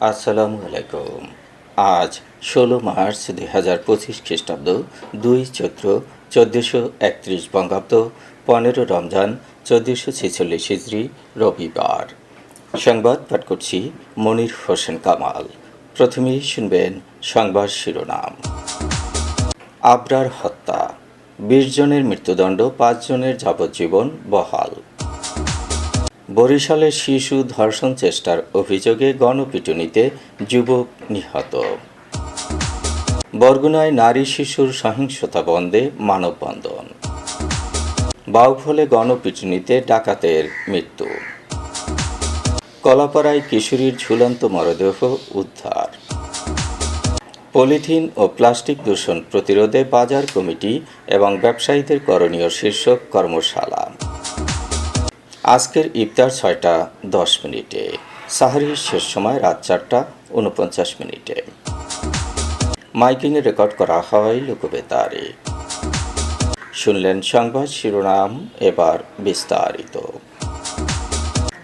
আসসালামু আলাইকুম। আজ ষোলো মার্চ দুই হাজার পঁচিশ খ্রিস্টাব্দ, দুই চৈত্র চোদ্দোশো একত্রিশ বঙ্গাব্দ, পনেরো রমজান চোদ্দোশো ছেচল্লিশ হিজড়ি রবিবার। সংবাদ পাঠ করছি মনির হোসেন কামাল। প্রথমেই শুনবেন সংবাদ শিরোনাম। আবরার হত্যা। বিশ জনের মৃত্যুদণ্ড, পাঁচ জনের যাবজ্জীবন বহাল। বরিশালে শিশু ধর্ষণ চেষ্টার অভিযোগে গণপিটুনিতে যুবক নিহত। বরগুনায় নারী শিশুর সহিংসতা বন্ধে মানববন্ধন। বাউফলে গণপিটুনিতে ডাকাতের মৃত্যু। কলাপাড়ায় কিশোরীর ঝুলন্ত মরদেহ উদ্ধার। পলিথিন ও প্লাস্টিক দূষণ প্রতিরোধে বাজার কমিটি এবং ব্যবসায়ীদের করণীয় শীর্ষক কর্মশালা। আজকের ইফতার ছয়টা দশ মিনিটে। সাহারির শেষ সময় রাত চারটা উনপঞ্চাশ মিনিটে। মাইকিংয়ে রেকর্ড করা হয় লোকবেতারে। শুনলেন সংবাদ শিরোনাম, এবার বিস্তারিত।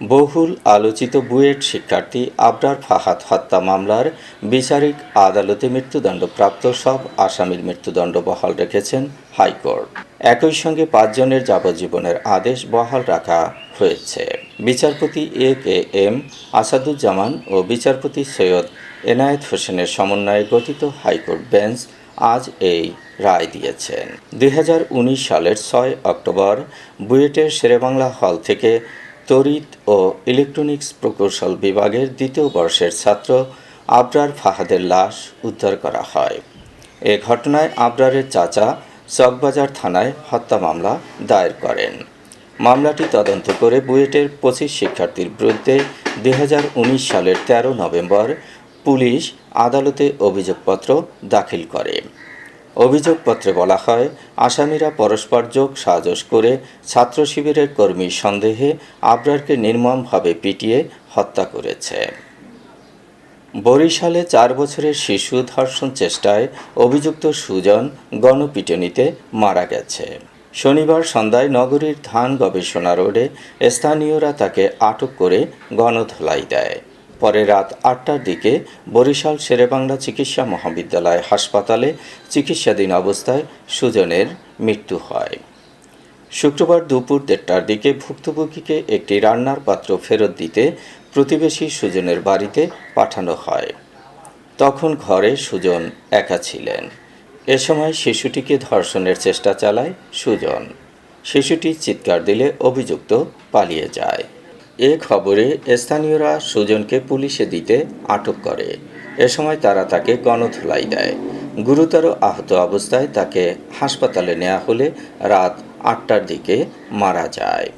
বহুল আলোচিত বুয়েট শিক্ষার্থী আবরার ফাহাদ হত্যা মামলার বিচারিক আদালতে মৃত্যুদণ্ডপ্রাপ্ত সব আসামির মৃত্যুদণ্ড বহাল রেখেছেন হাইকোর্ট। একই সঙ্গে পাঁচজনের যাবজ্জীবনের আদেশ বহাল রাখা হয়েছে। বিচারপতি এ কে এম আসাদুজ্জামান ও বিচারপতি সৈয়দ এনায়েত হোসেনের সমন্বয়ে গঠিত হাইকোর্ট বেঞ্চ আজ এই রায় দিয়েছেন। দুই হাজার উনিশ সালের ছয় অক্টোবর বুয়েটের শেরেবাংলা হল থেকে তড়িৎ ও ইলেকট্রনিক্স প্রকৌশল বিভাগের দ্বিতীয় বর্ষের ছাত্র আবরার ফাহাদের লাশ উদ্ধার করা হয়। এ ঘটনায় আবরারের চাচা চকবাজার থানায় হত্যা মামলা দায়ের করেন। মামলাটি তদন্ত করে বুয়েটের পঁচিশ শিক্ষার্থীর বিরুদ্ধে দুই হাজার উনিশ সালের তেরো নভেম্বর পুলিশ আদালতে অভিযোগপত্র দাখিল করে। অভিযোগপত্রে বলা হয়, আসামিরা পরস্পর যোগ সাজস করে ছাত্র শিবিরের কর্মী সন্দেহে আবরারকে নির্মমভাবে পিটিয়ে হত্যা করেছে। বরিশালে চার বছরের শিশু ধর্ষণ চেষ্টায় অভিযুক্ত সুজন গণপিটুনিতে মারা গেছে। শনিবার সন্ধ্যায় নগরীর ধান গবেষণা রোডে স্থানীয়রা তাকে আটক করে গণধোলাই দেয়। পরে রাত আটটার দিকে বরিশাল শেরেবাংলা চিকিৎসা মহাবিদ্যালয় হাসপাতালে চিকিৎসাধীন অবস্থায় সুজনের মৃত্যু হয়। শুক্রবার দুপুর দেড়টার দিকে ভুক্তভোগীকে একটি রান্নার পাত্র ফেরত দিতে প্রতিবেশী সুজনের বাড়িতে পাঠানো হয়। তখন ঘরে সুজন একা ছিলেন। এ সময় শিশুটিকে ধর্ষণের চেষ্টা চালায় সুজন। শিশুটি চিৎকার দিলে অভিযুক্ত পালিয়ে যায়। এ খবরে স্থানীয়রা সুজনকে পুলিশে দিতে আটক করে। এ সময় তারা তাকে গণধোলাই দেয়। গুরুতর আহত অবস্থায় তাকে হাসপাতালে নেওয়া হলে রাত আটটার দিকে মারা যায়।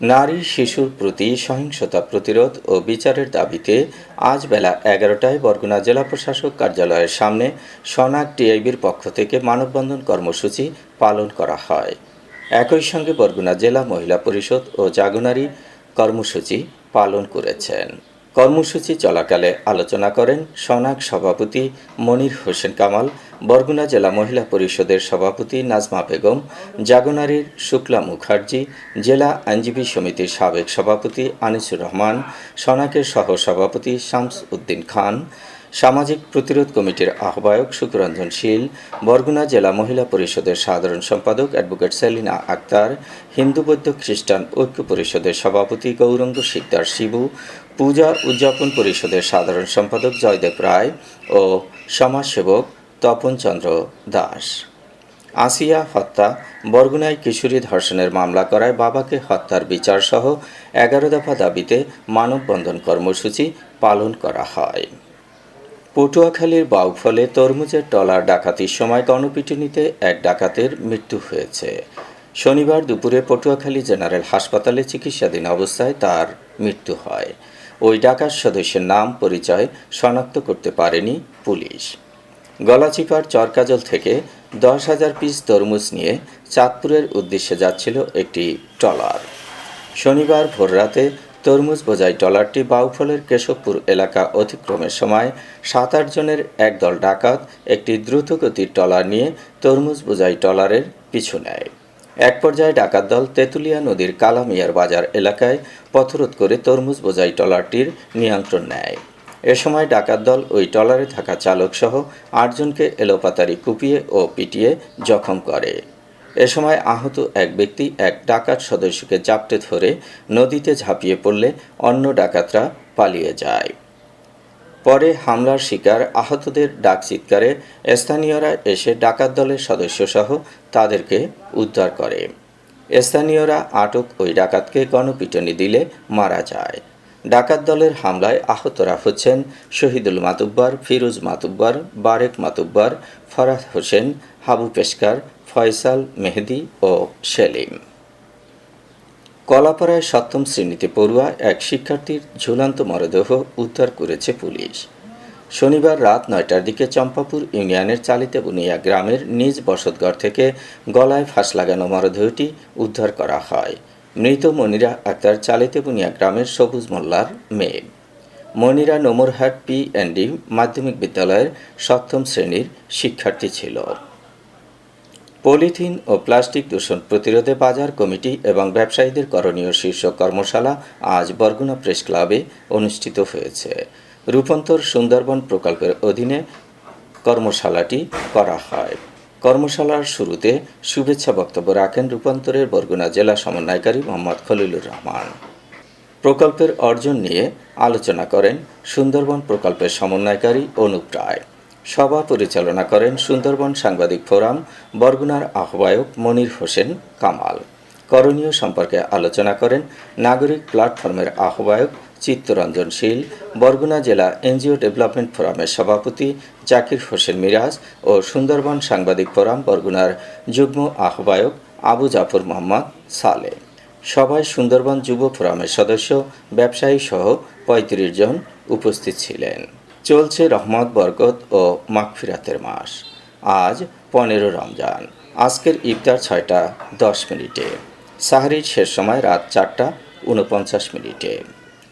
নারী শিশুর প্রতি সহিংসতা প্রতিরোধ ও বিচারের দাবিতে আজ বেলা এগারোটায় বরগুনা জেলা প্রশাসক কার্যালয়ের সামনে সনাক টিআইবির পক্ষ থেকে মানববন্ধন কর্মসূচি পালন করা হয়। একই সঙ্গে বরগুনা জেলা মহিলা পরিষদ ও জাগনারী কর্মসূচি পালন করেছেন। কর্মসূচি চলাকালে আলোচনা করেন সনাক সভাপতি মনির হোসেন কামাল, বরগুনা জেলা মহিলা পরিষদের সভাপতি নাজমা বেগম, জাগনারীর শুক্লা মুখার্জি, জেলা আইনজীবী সমিতির সাবেক সভাপতি আনিসুর রহমান সনাকের সহ সভাপতি শামস উদ্দিন খান সামাজিক প্রতিরোধ কমিটির আহ্বায়ক সুকরঞ্জন শীল, বরগুনা জেলা মহিলা পরিষদের সাধারণ সম্পাদক অ্যাডভোকেট সেলিনা আক্তার, হিন্দু বৌদ্ধ খ্রিস্টান ঐক্য পরিষদের সভাপতি গৌরঙ্গ শিকদার শিবু, পূজা উদযাপন পরিষদের সাধারণ সম্পাদক জয়দেব রায় ও সমাজসেবক তপনচন্দ্র দাস। আসিয়া হত্যা, বরগুনায় কিশোরী ধর্ষণের মামলা করায় বাবাকে হত্যার বিচারসহ এগারো দফা দাবিতে মানববন্ধন কর্মসূচি পালন করা হয়। পটুয়াখালীর বাউফলে তরমুজের টলার ডাকাতির সময় গণপিটুনিতে এক ডাকাতের মৃত্যু হয়েছে। শনিবার দুপুরে পটুয়াখালী জেনারেল হাসপাতালে চিকিৎসাধীন অবস্থায় তার মৃত্যু হয়। ওই ডাকাত সদস্যের নাম পরিচয় শনাক্ত করতে পারেনি পুলিশ। গলাচিপার চরকাজল থেকে দশ হাজার পিস তরমুজ নিয়ে চাঁদপুরের উদ্দেশ্যে যাচ্ছিল একটি ট্রলার শনিবার ভোররাতে তরমুজ বোঝাই ট্রলারটি বাউফলের কেশবপুর এলাকা অতিক্রমের সময় সাত আট জনের একদল ডাকাত একটি দ্রুতগতির ট্রলার নিয়ে তরমুজ বোঝাই ট্রলারের পিছু নেয়। এক পর্যায়ে ডাকাত দল তেঁতুলিয়া নদীর কালামিয়ার বাজার এলাকায় পথরোধ করে তরমুজ বোঝাই ট্রলারটির নিয়ন্ত্রণ নেয়। এ সময় ডাকাত দল ওই ট্রলারে থাকা চালক সহ আটজনকে এলোপাতারি কুপিয়ে ও পিটিয়ে জখম করে। এ সময় আহত এক ব্যক্তি এক ডাকাত সদস্যকে জাপটে ধরে নদীতে ঝাঁপিয়ে পড়লে অন্য ডাকাতরা পালিয়ে যায়। পরে হামলার শিকার আহতদের ডাক চিৎকারে স্থানীয়রা এসে ডাকাত দলের সদস্যসহ তাদেরকে উদ্ধার করে। স্থানীয়রা আটক ওই ডাকাতকে গণপিটনি দিলে মারা যায়। ডাকাত দলের হামলায় আহতরা হচ্ছেন শহীদুল মাতুব্বার, ফিরোজ মাতুব্বার, বারেক মাতুব্বার, ফরাদ হোসেন, হাবু পেশকার, ফয়সাল মেহেদি ও সেলিম। কলাপাড়ায় সপ্তম শ্রেণীতে পড়ুয়া এক শিক্ষার্থীর ঝুলন্ত মরদেহ উদ্ধার করেছে পুলিশ। শনিবার রাত নয়টার দিকে চম্পাপুর ইউনিয়নের চালিতে বুনিয়া গ্রামের নিজ বসতঘর থেকে গলায় ফাঁস লাগানো মরদেহটি উদ্ধার করা হয়। মৃত মনিরা আক্তার চালিতে বুনিয়া গ্রামের সবুজ মোল্লার মেয়ে। মনিরা নোমরহাট পি ডি মাধ্যমিক বিদ্যালয়ের সপ্তম শ্রেণির শিক্ষার্থী ছিল। পলিথিন ও প্লাস্টিক দূষণ প্রতিরোধে বাজার কমিটি এবং ব্যবসায়ীদের করণীয় শীর্ষক কর্মশালা আজ বরগুনা প্রেস ক্লাবে অনুষ্ঠিত হয়েছে। রূপান্তর সুন্দরবন প্রকল্পের অধীনে কর্মশালাটি করা হয়। কর্মশালার শুরুতে শুভেচ্ছা বক্তব্য রাখেন রূপান্তরের বরগুনা জেলা সমন্বয়কারী মোহাম্মদ খলিলুর রহমান। প্রকল্পের অর্জন নিয়ে আলোচনা করেন সুন্দরবন প্রকল্পের সমন্বয়কারী অনুপ রায়। সভা পরিচালনা করেন সুন্দরবন সাংবাদিক ফোরাম বরগুনার আহ্বায়ক মনির হোসেন কামাল। করণীয় সম্পর্কে আলোচনা করেন নাগরিক প্ল্যাটফর্মের আহ্বায়ক চিত্তরঞ্জন শীল বরগুনা জেলা এনজিও ডেভেলপমেন্ট ফোরামের সভাপতি জাকির হোসেন মিরাজ ও সুন্দরবন সাংবাদিক ফোরাম বরগুনার যুগ্ম আহ্বায়ক আবু জাফর মোহাম্মদ সালে। সভায় সুন্দরবন যুব ফোরামের সদস্য, ব্যবসায়ী সহ পঁয়ত্রিশ জন উপস্থিত ছিলেন। চলছে রহমত, বরকত ও মাগফিরাতের মাস। আজ পনেরো রমজান। আজকের ইফতার ছয়টা দশ মিনিটে। সাহারির শেষ সময় রাত চারটা উনপঞ্চাশ মিনিটে।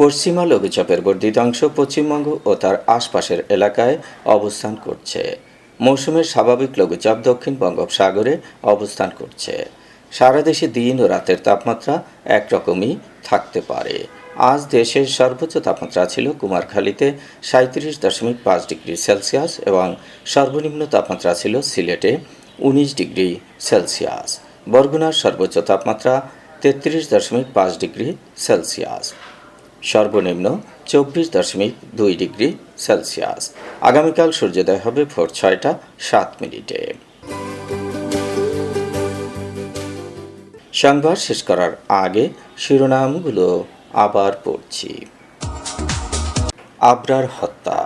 পশ্চিমা লঘুচাপের বর্ধিত অংশ পশ্চিমবঙ্গ ও তার আশপাশের এলাকায় অবস্থান করছে। মৌসুমের স্বাভাবিক লঘুচাপ দক্ষিণ বঙ্গোপসাগরে অবস্থান করছে। সারা দেশে দিন ও রাতের তাপমাত্রা একরকমই থাকতে পারে। আজ দেশের সর্বোচ্চ তাপমাত্রা ছিল কুমারখালীতে সাঁত্রিশ দশমিক পাঁচ ডিগ্রি সেলসিয়াস এবং সর্বনিম্ন তাপমাত্রা ছিল সিলেটে উনিশ ডিগ্রি সেলসিয়াস। বরগুনার সর্বোচ্চ তাপমাত্রা তেত্রিশ দশমিক পাঁচ ডিগ্রি সেলসিয়াস। সর্বনিম্ন চব্বিশ দশমিক দুই ডিগ্রি সেলসিয়াস। আগামীকাল সূর্যোদয় হবে ভোর ছয়টা সাত মিনিটে। সংবাদ শেষ করার আগে শিরোনামগুলো আবার পড়ছি। আবরার হত্যা,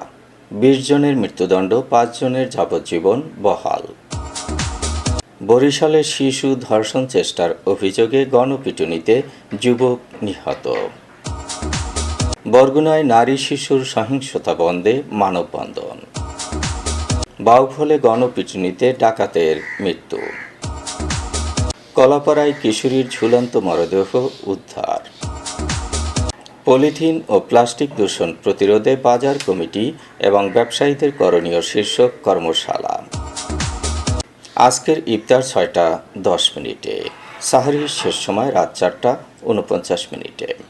বিশ জনের মৃত্যুদণ্ড, পাঁচ জনের যাবজ্জীবন বহাল। বরিশালে শিশু ধর্ষণ চেষ্টার অভিযোগে গণপিটুনিতে যুবক নিহত। বরগুনায় নারী শিশুর সহিংসতা বন্ধে মানববন্ধন। বাউফলে গণপিটুনিতে ডাকাতের মৃত্যু। কলাপাড়ায় কিশোরীর ঝুলন্ত মরদেহ উদ্ধার। পলিথিন ও প্লাস্টিক দূষণ প্রতিরোধে বাজার কমিটি এবং ব্যবসায়ীদের করণীয় শীর্ষক কর্মশালা। আজকের ইফতার ছয়টা দশ মিনিটে। সাহারির শেষ সময় রাত চারটা উনপঞ্চাশ মিনিটে।